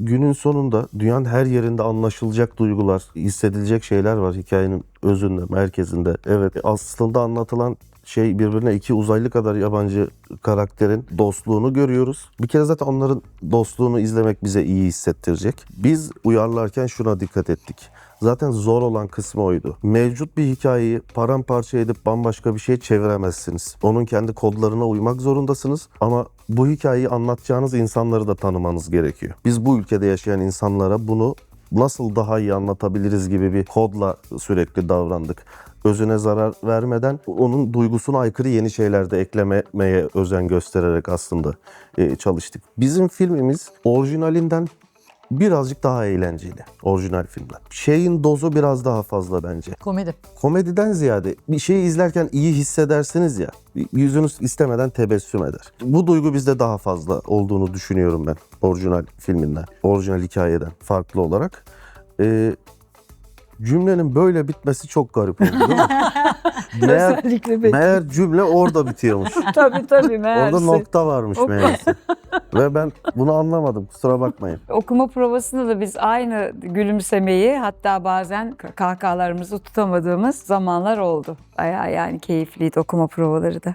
Günün sonunda dünyanın her yerinde anlaşılacak duygular, hissedilecek şeyler var hikayenin özünde, merkezinde. Evet aslında anlatılan şey birbirine iki uzaylı kadar yabancı karakterin dostluğunu görüyoruz. Bir kere zaten onların dostluğunu izlemek bize iyi hissettirecek. Biz uyarlarken şuna dikkat ettik. Zaten zor olan kısmı oydu. Mevcut bir hikayeyi paramparça edip bambaşka bir şeye çeviremezsiniz. Onun kendi kodlarına uymak zorundasınız ama bu hikayeyi anlatacağınız insanları da tanımanız gerekiyor. Biz bu ülkede yaşayan insanlara bunu nasıl daha iyi anlatabiliriz gibi bir kodla sürekli davrandık. Özüne zarar vermeden onun duygusuna aykırı yeni şeyler de eklemeye özen göstererek aslında e, çalıştık. Bizim filmimiz orijinalinden birazcık daha eğlenceli. Orijinal filmden. Şeyin dozu biraz daha fazla bence. Komedi. Komediden ziyade bir şeyi izlerken iyi hissedersiniz ya. Yüzünüz istemeden tebessüm eder. Bu duygu bizde daha fazla olduğunu düşünüyorum ben. Orijinal filminden, orijinal hikayeden farklı olarak. Ee, cümlenin böyle bitmesi çok garip oldu değil mi? meğer, Özellikle benim. meğer cümle orada bitiyormuş. tabii tabii meğerse. Orada nokta varmış Ok- meğerse. Ve ben bunu anlamadım. Kusura bakmayın. Okuma provasında da biz aynı gülümsemeyi hatta bazen kahkahalarımızı tutamadığımız zamanlar oldu. Bayağı yani keyifliydi okuma provaları da.